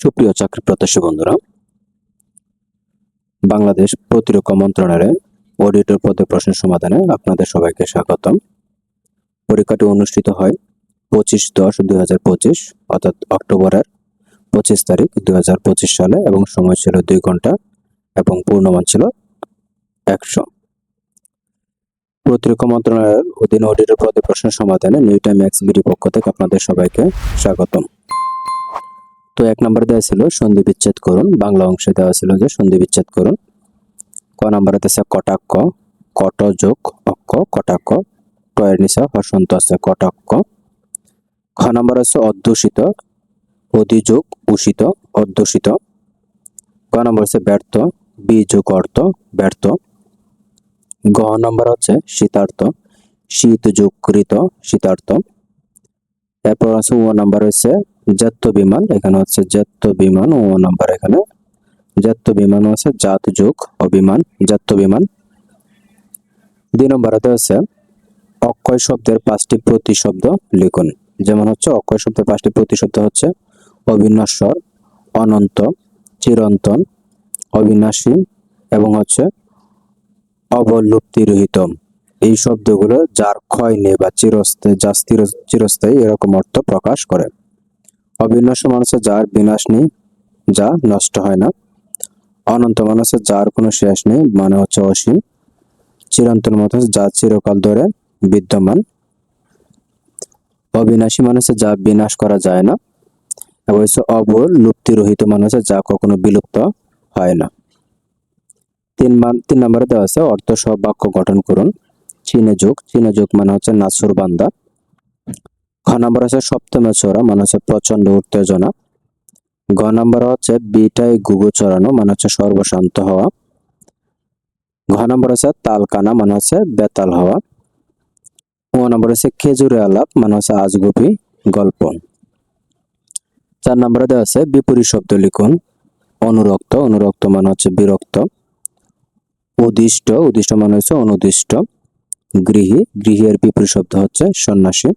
সুপ্রিয় চাকরি প্রত্যাশী বন্ধুরা, বাংলাদেশ প্রতিরক্ষা মন্ত্রণালয়ে অডিটর পদে প্রশ্ন সমাধানে আপনাদের সবাইকে স্বাগতম। পরীক্ষাটি অনুষ্ঠিত হয় পঁচিশ দশ দুই হাজার পঁচিশ, অর্থাৎ অক্টোবরের পঁচিশ তারিখ দুই হাজার পঁচিশ সালে, এবং সময় ছিল দুই ঘণ্টা এবং পূর্ণমান ছিল একশো। প্রতিরক্ষা মন্ত্রণালয়ের অধীন অডিটর পদে প্রশ্ন সমাধানে নিউ টাইম এক্স বিডি পক্ষ থেকে আপনাদের সবাইকে স্বাগতম। তো এক নম্বরে দেওয়া ছিল সন্ধি বিচ্ছেদ করুন। বাংলা অংশে দেওয়া ছিল যে সন্ধি বিচ্ছেদ করুন। ক নম্বরে আছে কটাক্ষ কট যোগ অক্ষ, কটাক্ষ টয়ের নিচে হসন্ত আছে কটাক্ষ। খ নম্বর আছে অধ্যুষিত, অধিযোগ উষিত অধ্যুষিত। ক নম্বর আছে ব্যর্থ বি যোগ অর্থ, ব্যর্থ। গ নম্বর হচ্ছে শীতার্থ শীত যোগ কৃত শীতার্থ। এরপর আছে ও নাম্বার হচ্ছে জেত্ত বিমান এখানে হচ্ছে জেত্ত বিমান ও নাম্বার এখানে জেত্ত বিমান আছে জাত যোগ অবিমান জেত্ত বিমান দুই নম্বরেতে আছে অক্ষয় শব্দের পাঁচটি প্রতিশব্দ লিখুন যেমন হচ্ছে অক্ষয় শব্দের পাঁচটি প্রতিশব্দ হচ্ছে অবিনশ্বর অনন্ত চিরন্তন অবিনাশী এবং হচ্ছে অবলুপ্তিরহিত এই শব্দগুলো যার ক্ষয় নেই বা চিরস্থায়ী যা চিরস্থায়ী এরকম অর্থ প্রকাশ করে অবিনশ্বর মানুষে যার বিনাশ নেই, যা নষ্ট হয় না। অনন্ত মানুষে যার কোনো শেষ নেই মানে হচ্ছে অসীম। চিরন্তন মানুষ যা চিরকাল ধরে বিদ্যমান। অবিনাশী মানুষে যা বিনাশ করা যায় না, এবং হচ্ছে অবলুপ্তিরহিত মানুষে যা কখনো বিলুপ্ত হয় না। তিন মান, তিন নম্বরে দেওয়া আছে অর্থ সহ বাক্য গঠন করুন। চীনে যুগ চীনে যুগ মানে হচ্ছে নাসুর বান্দা। খ নম্বর আছে সপ্তমে চড়া মানে হচ্ছে প্রচণ্ড উত্তেজনা। গ নম্বর হচ্ছে বিটাই গুগু চড়ানো মানে হচ্ছে সর্বশান্ত হওয়া। ঘ নম্বর আছে তালকানা মানে হচ্ছে বেতাল হওয়া। ও নম্বর আছে খেজুরে আলাপ মানে হচ্ছে আজগুবি গল্প। চার নম্বরে দেওয়া আছে বিপরীত শব্দ লিখুন, অনুরক্ত অনুরক্ত মানে হচ্ছে বিরক্ত। উদিষ্ট উদিষ্ট মানে হচ্ছে অনুদিষ্ট। গৃহী, গৃহের বিপরীত শব্দ হচ্ছে সন্ন্যাসী।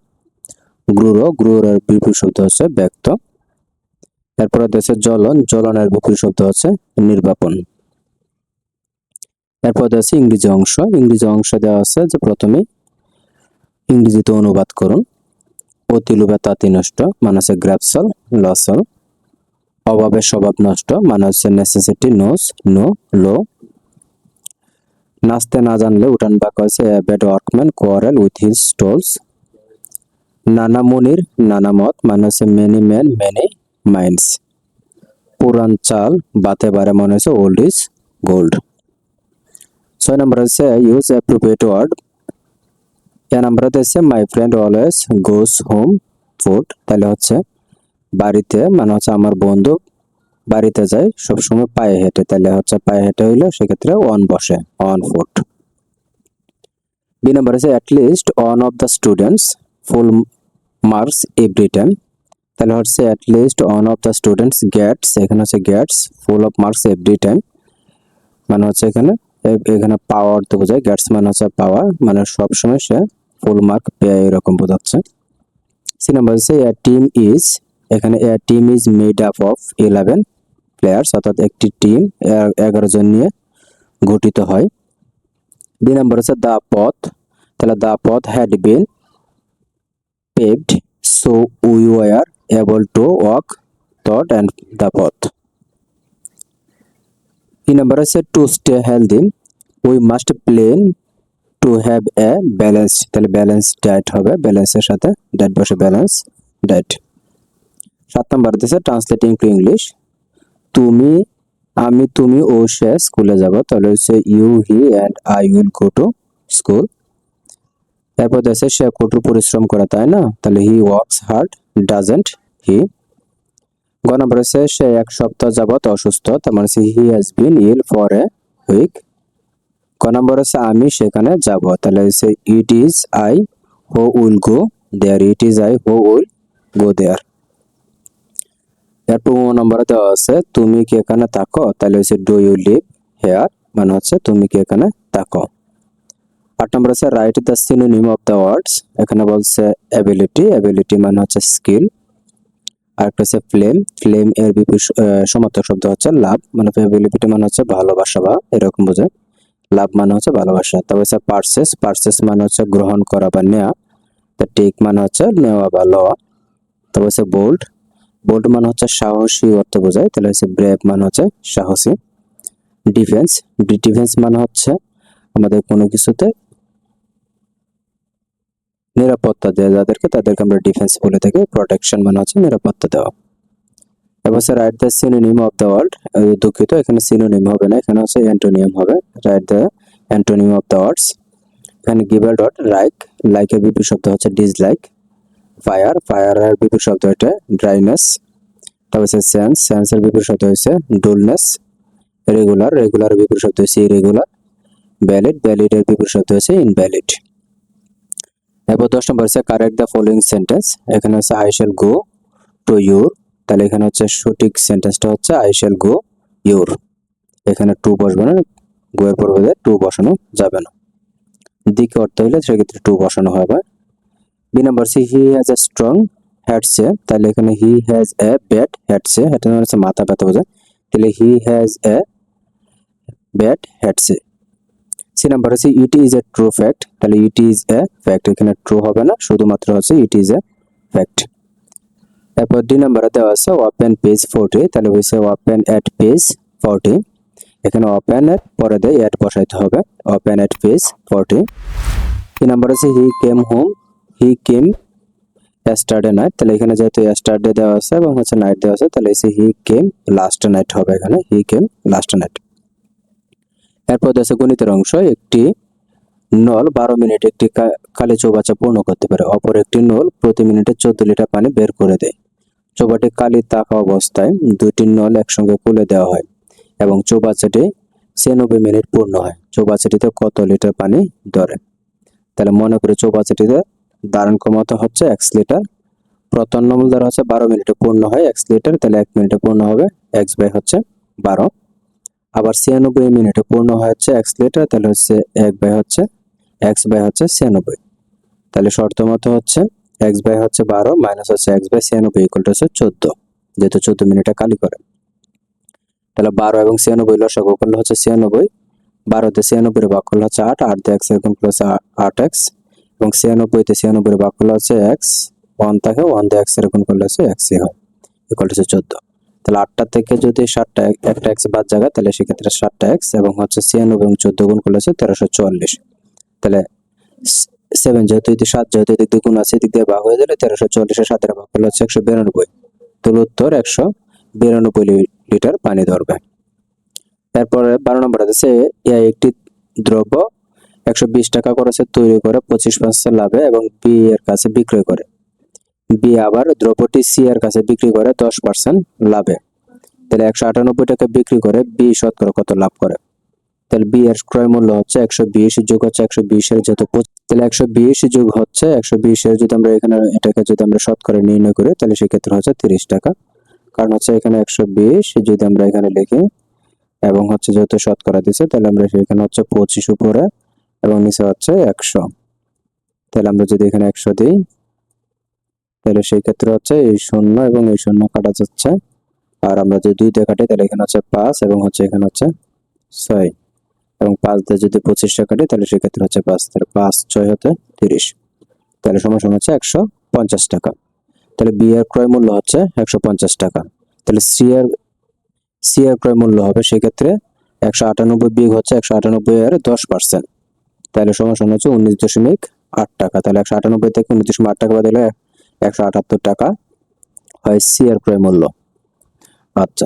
গ্রুর গ্রুর বিপরীত শব্দ হচ্ছে ব্যক্ত। এরপরে দেশে জ্বলন, জ্বলনের বিপরীত শব্দ হচ্ছে নির্বাপন। এরপর দেশে ইংরেজি অংশ ইংরেজি অংশ দেওয়া আছে যে প্রথমে ইংরেজিতে অনুবাদ করুন। অতি লোভে তাঁতি নষ্ট মানে হচ্ছে গ্র্যাপসল লসল। অভাবে স্বভাব নষ্ট মানে হচ্ছে নেসেসিটি নোস নো লো নাচতে না জানলে উঠান বাক হচ্ছে bad workman quarrel with his tools নানা মুনির, নানা মত মানে হচ্ছে মেনি ম্যান মেনি মাইন্ডস পুরান চাল বাতে বারে মনে হচ্ছে ওল্ড ইজ গোল্ড ছয় নম্বর হচ্ছে use appropriate word A number হচ্ছে my friend always goes home food তাহলে হচ্ছে, বাড়িতে মানে হচ্ছে আমার বন্ধু বাড়িতে যায়, সবসময় পায়ে হেঁটে। তাহলে হচ্ছে পায়ে হেঁটে হইলে সেক্ষেত্রে অন বসে অন ফুট বি নাম্বার আছে at least one of the students full marks every time তাহলে হচ্ছে at least one of the students gets এখানে হচ্ছে gets full of marks every time মানে হচ্ছে এখানে এখানে পাওয়ার তো বোঝায় গেটস মানে হচ্ছে পাওয়ার মানে সবসময় সে ফুল মার্ক পেয়ে এরকম বোঝাচ্ছে। সি নাম্বার হচ্ছে এ টিম ইজ এখানে a team is made up of eleven players অর্থাৎ একটি টিম এগারো জন নিয়ে গঠিত হয়। বি নাম্বার হচ্ছে দ্য পথ তাহলে দ্য পথ had been paved so we were able to walk thought and the path. In number is to stay healthy, we must plan to have a balanced তাহলে balance diet হবে ব্যালেন্সের সাথে diet বসে balance diet সাত নম্বর দিচ্ছে translating to English তুমি, আমি, তুমি ও সে স্কুলে যাব। তাহলে হচ্ছে you he and I will go to school এরপর দেশে সে কঠোর পরিশ্রম করে, তাই না? তাহলে he works hard doesn't he গ সে এক সপ্তাহ যাবত অসুস্থ, তার মানে he has been ill for a week ক নম্বর হচ্ছে আমি সেখানে যাব, তাহলে হচ্ছে it is I who will go there it is I who will go there ও নম্বরে দেওয়া আছে, তুমি কি এখানে থাকো? তাহলে হচ্ছে ডু ইউ লিভ হেয়ার মানে হচ্ছে তুমি কি এখানে থাকো? আট নম্বর আছে write the synonym of the words এখানে বলছে অ্যাবিলিটি অ্যাবিলিটি মানে হচ্ছে স্কিল আর একটা হচ্ছে ফ্লেম ফ্লেম এর সমার্থক শব্দ হচ্ছে লাভ মানে ফেভিলিপিটি মানে হচ্ছে ভালোবাসা বা এরকম বোঝায়, লাভ মানে হচ্ছে ভালোবাসা তবে হচ্ছে পার্সেস পার্সেস মানে হচ্ছে গ্রহণ করা বা নেওয়া তো টেক মানে হচ্ছে নেওয়া বা লওয়া তবে হচ্ছে বোল্ড বোল্ড মানে হচ্ছে সাহসী অর্থ বোঝায়, তাহলে হচ্ছে ব্রেভ মানে হচ্ছে সাহসী ডিফেন্স ডিফেন্স মানে হচ্ছে আমাদের কোনো কিছুতে নিরাপত্তা দেওয়া যাদেরকে, তাদেরকে আমরা ডিফেন্স বলে থাকি প্রোটেকশন মানে হচ্ছে নিরাপত্তা দেওয়া। এবার sir write the synonym of the world দুঃখিত, এখানে সিনোনিম হবে না, এখানে হচ্ছে অ্যান্টোনিয়াম হবে। Write the antonym of the words এখানে গিভার ডট লাইক লাইকের বিপরীত শব্দ হচ্ছে ডিসলাইক ফায়ার ফায়ারের বিপরীত শব্দ হচ্ছে ড্রাইনেস তারপর হচ্ছে সেন্স সেন্সের বিপরীত শব্দ হচ্ছে ডুলনেস রেগুলার রেগুলার বিপরীত শব্দ হচ্ছে ইরেগুলার ভ্যালিড ভ্যালিডের বিপরীত শব্দ হচ্ছে ইনভ্যালিড এরপর দশ নম্বর হচ্ছে কারেক্ট দ্য ফলোইং সেন্টেন্স এখানে হচ্ছে I shall go to your তাহলে এখানে হচ্ছে সঠিক সেন্টেন্সটা হচ্ছে আই শ্যাল গো ইউর এখানে টু বসবে না গো এর পরে টু বসানো যাবে না। দিকে অর্থ হইলে সেক্ষেত্রে টু বসানো হবে B number C he has a strong headache তাহলে এখানে হি হ্যাজ এ ব্যাড হ্যাডসে মানে হচ্ছে মাথা ব্যথা বোঝায়। তাহলে he has a bad headache C number হচ্ছে it is a true fact তাহলে ইট ইজ এ ফ্যাক্ট এখানে ট্রু হবে না, শুধুমাত্র হচ্ছে ইট ইজ এ ফ্যাক্ট এরপর ডি নাম্বারে দেওয়া আছে ওপেন পেজ ফোরটি তাহলে হয়েছে ওপেন এট পেজ ফোরটি এখানে ওপেন এর পরে দিয়ে অ্যাড বসাইতে হবে ওপেন এট পেজ ফোরটি তিন নাম্বার আছে he came home he came স্টারডে night তাহলে এখানে যেহেতু স্টারডে দেওয়া আছে এবং হচ্ছে নাইট দেওয়া আছে, তাহলে এসে হি কেম লাস্ট নাইট হবে এখানে। হি কেম লাস্ট নাইট এরপর আছে গণিতের অংশ একটি নল বারো মিনিট একটি কা- খালি চৌবাচ্চা পূর্ণ করতে পারে। অপর একটি নল প্রতি মিনিটে চোদ্দ লিটার পানি বের করে দেয়। চৌবাটি কালি তাকা অবস্থায় দুটি নল একসঙ্গে খুলে দেওয়া হয় এবং চৌবাচ্চাটি ছিয়ানব্বই মিনিট পূর্ণ হয়। চৌবাচ্চাটিতে কত লিটার পানি ধরে? তাহলে মনে করি চৌবাচ্চাটিতে ধারণ ক্ষমতা হচ্ছে এক্স লিটার। প্রথম নমল দ্বারা হচ্ছে বারো মিনিটে পূর্ণ হয় এক্স লিটার, তাহলে এক মিনিটে পূর্ণ হবে এক্স বাই হচ্ছে বারো। আবার ছিয়ানব্বই মিনিটে পূর্ণ হয় হচ্ছে এক্স লিটার তাহলে হচ্ছে এক বাই হচ্ছে এক্স বাই হচ্ছে ছিয়ানব্বই। তাহলে শর্ত মতো হচ্ছে এক্স বাই হচ্ছে বারো মাইনাস হচ্ছে এক্স বাই ছিয়ানব্বই ইকুয়াল টু হচ্ছে চোদ্দ, যেহেতু চোদ্দ মিনিটে কালি করে। তাহলে বারো এবং ছিয়ানব্বই লসাগু করলে হচ্ছে ছিয়ানব্বই, বারোতে ছিয়ানব্বই ভাগ করলে হচ্ছে আট আট দিয়ে এক্স এরকম প্লাস আট এক্স এবং ছিয়ানব্বইতে ছিয়ানব্বই ভাগ করলে হচ্ছে এক্স ওয়ান থাকে ওয়ান দিয়ে এক্স এরকম করলে হচ্ছে এক্সই হয় ইকুয়াল টু হচ্ছে চোদ্দ। তাহলে আটটা থেকে যদি সাতটা এক- একটা এক্স বাদ জায়গা তাহলে সেক্ষেত্রে সাতটা এক্স এবং হচ্ছে ছিয়ানব্বই এবং চোদ্দ গুণ করলে হচ্ছে তেরোশো চুয়াল্লিশ। তাহলে সেভেন যেহেতু এদিকে সাত, যেহেতু এদিক দিয়ে গুণ আছে, এদিক দিয়ে ভাগ হয়ে গেলে তেরোশো চল্লিশের সাতের ভাগ করলে হচ্ছে একশো বিরানব্বই। তাহলে উত্তর একশো বিরানব্বই লিটার পানি ধরবে। এরপরে বারো নম্বর আছে, এ একটি দ্রব্য, একশো বিশ টাকা খরচে তৈরি করে পঁচিশ পার্সেন্ট লাভে এবং বি এর কাছে বিক্রয় করে। বি আবার দ্রব্যটি সি এর কাছে বিক্রি করে দশ পার্সেন্ট লাভে। তাহলে একশো আটানব্বই টাকা বিক্রি করে বি শতকরা কত লাভ করে? তাহলে বি এর ক্রয় মূল্য হচ্ছে একশো বিশ যোগ হচ্ছে একশো বিশের যেহেতু তাহলে একশো বিশ যোগ হচ্ছে একশো বিশের যদি আমরা এখানে, এটাকে যদি আমরা শতকরা নির্ণয় করি, তাহলে সেক্ষেত্রে হচ্ছে তিরিশ টাকা। কারণ হচ্ছে এখানে একশো বিশ যদি আমরা এখানে লিখি, এবং হচ্ছে যেহেতু শতকরা দিচ্ছে, তাহলে আমরা সেখানে হচ্ছে পঁচিশ উপরে, এবং নিচে হচ্ছে একশো। তাহলে আমরা যদি এখানে একশো দিই তাহলে সেই ক্ষেত্রে হচ্ছে এই শূন্য এবং এই শূন্য কাটা যাচ্ছে। আর আমরা যদি দুই দিয়ে কাটি, তাহলে এখানে হচ্ছে পাঁচ এবং হচ্ছে এখানে হচ্ছে ছয়। এবং পাঁচ দিয়ে যদি পঁচিশটা কাটি, তাহলে সেক্ষেত্রে হচ্ছে পাঁচ, তাহলে পাঁচ ছয় হতে তিরিশ। তাহলে সময় সময় হচ্ছে একশো পঞ্চাশ টাকা। তাহলে বি এর ক্রয় মূল্য হচ্ছে একশো পঞ্চাশ টাকা। তাহলে সি এর সি এর ক্রয় মূল্য হবে সেক্ষেত্রে একশো আটানব্বই বিয়োগ হচ্ছে একশো আটানব্বই এর দশ পার্সেন্ট। তাহলে সময় সময় হচ্ছে উনিশ দশমিক আট টাকা। তাহলে একশো আটানব্বই থেকে উনিশ দশমিক আট টাকা বাদ দিলে একশো আটাত্তর টাকা হয় সি এর ক্রয় মূল্য। আচ্ছা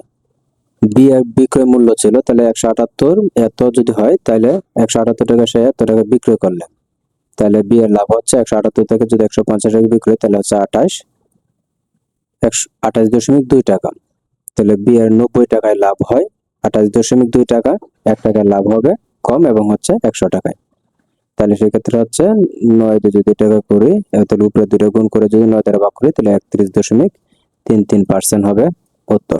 বি এর বিক্রয় মূল্য ছিল, তাহলে একশো আটাত্তর, এত যদি হয়, তাহলে একশো আটাত্তর টাকা সে এত টাকা বিক্রয় করলে। তাহলে বি এর লাভ হচ্ছে একশো আটাত্তর থেকে যদি একশো পঞ্চাশ টাকা বিক্রয়, তাহলে হচ্ছে আঠাশ, একশো আঠাশ দশমিক দুই টাকা। তাহলে বি এর নব্বই টাকায় লাভ হয়, আঠাশ দশমিক দুই টাকা, এক টাকায় লাভ হবে কম এবং হচ্ছে একশো টাকায়। তাহলে সেক্ষেত্রে হচ্ছে নয় দিয়ে যদি টাকা করি তাহলে উপরে দুটো গুণ করে যদি নয় দ্বারা ভাগ করি, তাহলে একত্রিশ দশমিক তিন তিন পার্সেন্ট হবে উত্তর।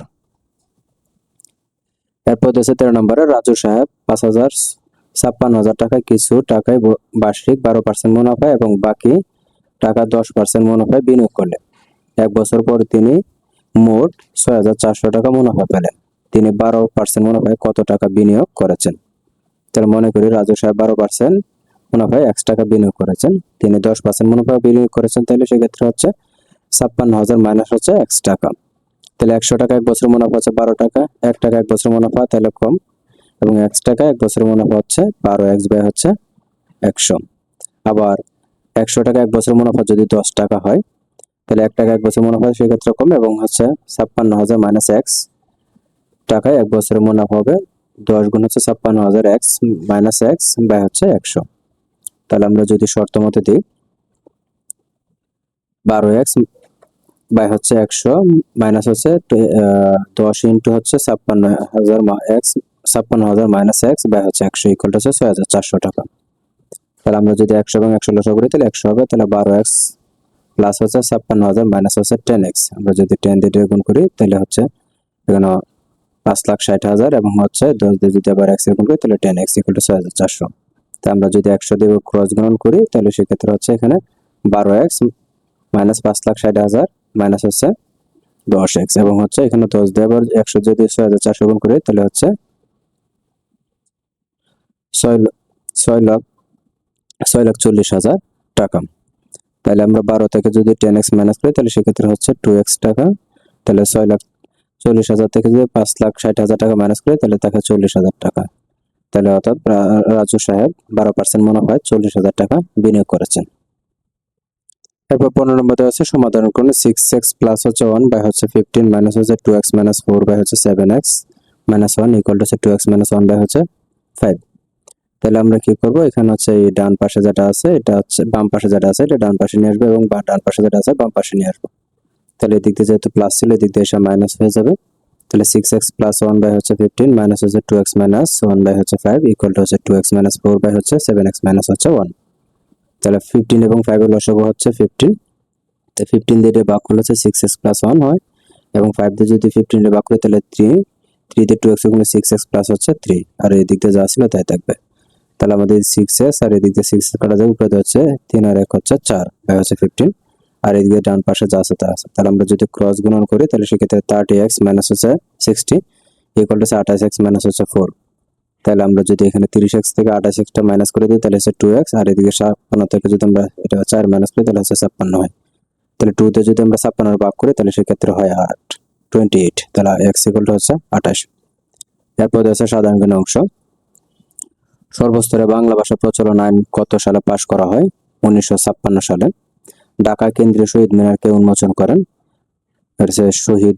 এরপর হচ্ছে তেরো নম্বরে রাজু সাহেব পাঁচ হাজার ছাপ্পান্ন হাজার টাকা কিছু টাকায় বার্ষিক বারো পার্সেন্ট মুনাফা এবং বাকি টাকা দশ পার্সেন্ট মুনাফায় বিনিয়োগ করলেন। এক বছর পর তিনি মোট ছয় হাজার চারশো টাকা মুনাফা পেলেন। তিনি বারো পার্সেন্ট মুনাফায় কত টাকা বিনিয়োগ করেছেন? তাহলে মনে করি রাজু সাহেব বারো পার্সেন্ট মুনাফায় একশো টাকা বিনিয়োগ করেছেন। তিনি দশ পার্সেন্ট মুনাফা বিনিয়োগ করেছেন তাহলে সেক্ষেত্রে হচ্ছে ছাপ্পান্ন হাজার মাইনাস হচ্ছে একশো টাকা। তাহলে একশো টাকা এক বছর মুনাফা হচ্ছে বারো টাকা, এক টাকা এক বছর মুনাফা তাহলে কম। এবং একশো টাকা এক বছর মুনাফা হচ্ছে বারো এক্স ব্যয় হচ্ছে একশো। আবার একশো টাকা এক বছর মুনাফা যদি দশ টাকা হয় তাহলে এক টাকা এক বছর মুনাফা সেক্ষেত্রে কম এবং হচ্ছে ছাপ্পান্ন হাজার মাইনাস এক্স টাকায় এক বছরের মুনাফা হবে দশ গুণ হচ্ছে ছাপ্পান্ন হাজার এক্স মাইনাস এক্স ব্যয় হচ্ছে একশো। তাহলে আমরা যদি শর্ত মতো দিই, বারো এক্স বাই হচ্ছে একশো মাইনাস হচ্ছে দশ ইন্টু হচ্ছে ছাপ্পান্ন হাজার এক্স ছাপ্পান্ন হাজার মাইনাস এক্স বাই হচ্ছে একশো ইকুয়াল হচ্ছে ছয় হাজার চারশো টাকা। তাহলে আমরা যদি একশো এবং একশো লসা করি, তাহলে একশো হবে, তাহলে বারো এক্স প্লাস হচ্ছে ছাপ্পান্ন হাজার মাইনাস হচ্ছে টেন এক্স আমরা যদি টেন দিয়ে গুণ করি, তাহলে হচ্ছে এখানে পাঁচ লাখ ষাট হাজার এবং হচ্ছে দশ দিয়ে যদি আবার এক্স গুণ করি, তাহলে টেন এক্স ইকুয়াল টু ছয় হাজার চারশো। তা আমরা যদি একশো দিয়ে ক্রস গ্রহণ করি, তাহলে সেক্ষেত্রে হচ্ছে এখানে বারো এক্স মাইনাস পাঁচ লাখ ষাট হাজার মাইনাস হচ্ছে দশ এক্স এবং হচ্ছে এখানে দশ দিয়ে আবার একশো যদি ছয় হাজার চারশো গুণ করি, তাহলে হচ্ছে ছয় ছয় লাখ ছয় লাখ চল্লিশ হাজার টাকা। তাহলে আমরা বারো থেকে যদি টেন এক্স মাইনাস করি, তাহলে সেক্ষেত্রে হচ্ছে টু এক্স টাকা। তাহলে ছয় লাখ চল্লিশ হাজার থেকে যদি পাঁচ লাখ ষাট হাজার টাকা মাইনাস করি, তাহলে থাকে চল্লিশ হাজার টাকা। তাহলে অর্থাৎ রাজু সাহেব বারো পার্সেন্ট মুনাফায় চল্লিশ হাজার টাকা বিনিয়োগ করেছেন। এরপর পনেরো নম্বর আছে, সমাধান করুন সিক্স এক্স প্লাস হচ্ছে ওয়ান বাই হচ্ছে ফিফটিন মাইনাস হচ্ছে two x minus four by হচ্ছে seven x minus one equal হচ্ছে two x minus one by হচ্ছে ফাইভ তাহলে আমরা কি করব? এখানে হচ্ছে এই ডান পাশে যেটা আছে, এটা হচ্ছে বাম পাশে যেটা আছে, এটা ডান পাশে নিয়ে আসবে এবং ডান পাশে যেটা আছে, বাম পাশে নিয়ে আসব। তাহলে এদিক দিয়ে যেহেতু প্লাস ছিল, এদিক দিয়ে এসে মাইনাস হয়ে যাবে। তাহলে six x plus one by হচ্ছে ফিফটিন মাইনাস হচ্ছে two x minus one by হচ্ছে ফাইভ ইকুয়াল টু হচ্ছে two x minus four by হচ্ছে সেভেন এক্স মাইনাস হচ্ছে ওয়ান তাহলে ফিফটিন এবং ফাইভের লসগু হচ্ছে ফিফটিন তো ফিফটিন দিয়ে বাক করলে হচ্ছে সিক্স এক্স প্লাস ওয়ান হয় এবং ফাইভ দিয়ে যদি ফিফটিন দিয়ে ভাগ করি তাহলে থ্রি থ্রি দিয়ে টু এক্সগুলো সিক্স এক্স প্লাস হচ্ছে থ্রি আর এই দিক দিয়ে যা ছিল তাই থাকবে। তাহলে আমাদের সিক্স এক্স আর এদিক দিয়ে সিক্স কাটা যাবে, উপরে হচ্ছে তিন আর এক হচ্ছে চার বাই হচ্ছে ফিফটিন আর এদিকে ডান পাশে যা আছে তা আছে। তাহলে আমরা যদি ক্রস গুণন করি, তাহলে সেক্ষেত্রে থার্টি এক্স মাইনাস হচ্ছে সিক্সটি ইকুয়াল হচ্ছে আঠাশ এক্স মাইনাস হচ্ছে ফোর তাহলে আমরা যদি এখানে তিরিশ এক্স থেকে আঠাশ এক্সটা মাইনাস করে দিই, তাহলে হচ্ছে টু এক্স আর এদিকে ছাপ্পান্ন থেকে যদি আমরা এটা চার মাইনাস করি, তাহলে হচ্ছে ছাপ্পান্ন হয়। তাহলে টু তে যদি আমরা ছাপ্পান্ন ভাগ করি, তাহলে সেক্ষেত্রে হয় আট টোয়েন্টি এইট তাহলে এক্স ইকুয়াল টু হচ্ছে আঠাশ এরপর হচ্ছে সাধারণ জ্ঞান অংশ। সর্বস্তরে বাংলা ভাষা প্রচলন আইন কত সালে পাশ করা হয়? উনিশশো ছাপ্পান্ন সালে। ঢাকা কেন্দ্রীয় শহীদ মিনারকে উন্মোচন করেন। হচ্ছে শহীদ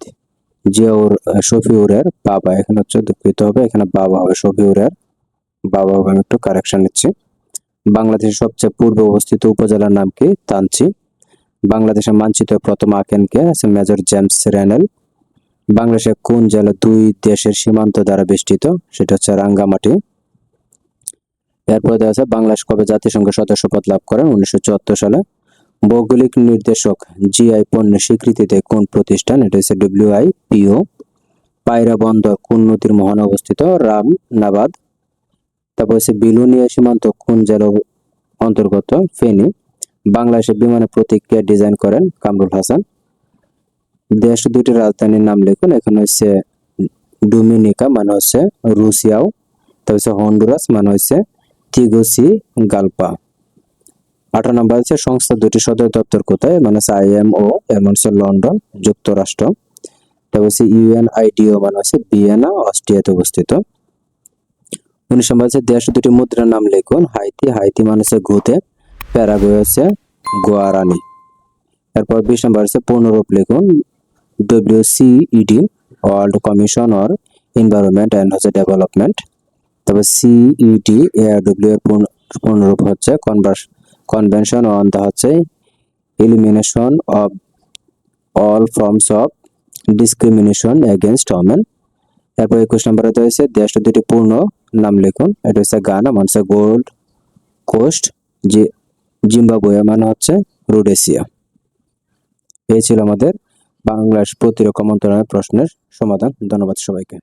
জিয়াউর শফিউরের বাবা। এখানে হচ্ছে দুঃখিত হবে, এখানে বাবা হবে, শফিউরের বাবা হবে একটু কারেকশন নিচ্ছি। বাংলাদেশের সবচেয়ে পূর্বে অবস্থিত উপজেলার নাম কি? তানচি। বাংলাদেশের মানচিত্র প্রথম আঁকেন কে আছে মেজর জেমস রেনেল। বাংলাদেশের কোন জেলা দুই দেশের সীমান্ত দ্বারা বেষ্টিত? সেটা হচ্ছে রাঙ্গামাটি। এরপর দেওয়া আছে বাংলাদেশ কবে জাতিসংঘের সদস্যপদ লাভ করেন? উনিশশো চুয়াত্তর সালে। ভৌগোলিক নির্দেশক জিআই পণ্যের স্বীকৃতিতে কোন প্রতিষ্ঠান? এটা হচ্ছে ডব্লিউআই পিও পায়রা বন্দর কোন নদীর মোহনে অবস্থিত? রামনাবাদ তারপর হচ্ছে বিলুনিয়া সীমান্ত কোন জেলা অন্তর্গত? ফেনী। বাংলাদেশের বিমানের প্রতিক্রিয়া ডিজাইন করেন কামরুল হাসান। দেশ দুটির রাজধানীর নাম লিখুন। এখানে হচ্ছে ডোমিনিকা মানে হচ্ছে রুশিয়াও। তারপর হচ্ছে হন্ডুরাস মানে হচ্ছে তিগোসি, গালপা। আঠারো নম্বর হচ্ছে সংস্থা দুটি সদর দপ্তর কোথায়? মানে হচ্ছে আইএমও এর মানে হচ্ছে লন্ডন, যুক্তরাষ্ট্র। তারপর হচ্ছে ইউএনআইডিও মানে হচ্ছে ভিয়েনা, অস্ট্রিয়াতে অবস্থিত। উনিশ নম্বর হচ্ছে দেশ দুটি মুদ্রার নাম লিখুন। হাইতি হাইতি মানে হচ্ছে গুতে, প্যারাগুয়ে হচ্ছে গোয়ারানি। এরপর বিশ নম্বর হচ্ছে পূর্ণরূপ লিখুন। WCED world commission or environment and হচ্ছে ডেভেলপমেন্ট। তবে সিইডি এআরডব্লিউ এর পূর্ণ- পূর্ণরূপ হচ্ছে কনভেনশন অন দা হচ্ছে elimination of all forms of discrimination against women এরপর একুশ নম্বরে রয়েছে দেশটা দুটি পূর্ণ নাম লিখুন। এটা হচ্ছে গানা মানে হচ্ছে গোল্ড কোস্ট, জি, জিম্বাবুয়ে মানে হচ্ছে রোডেসিয়া এই ছিল আমাদের বাংলাদেশ প্রতিরক্ষা মন্ত্রণালয়ের প্রশ্নের সমাধান। ধন্যবাদ সবাইকে।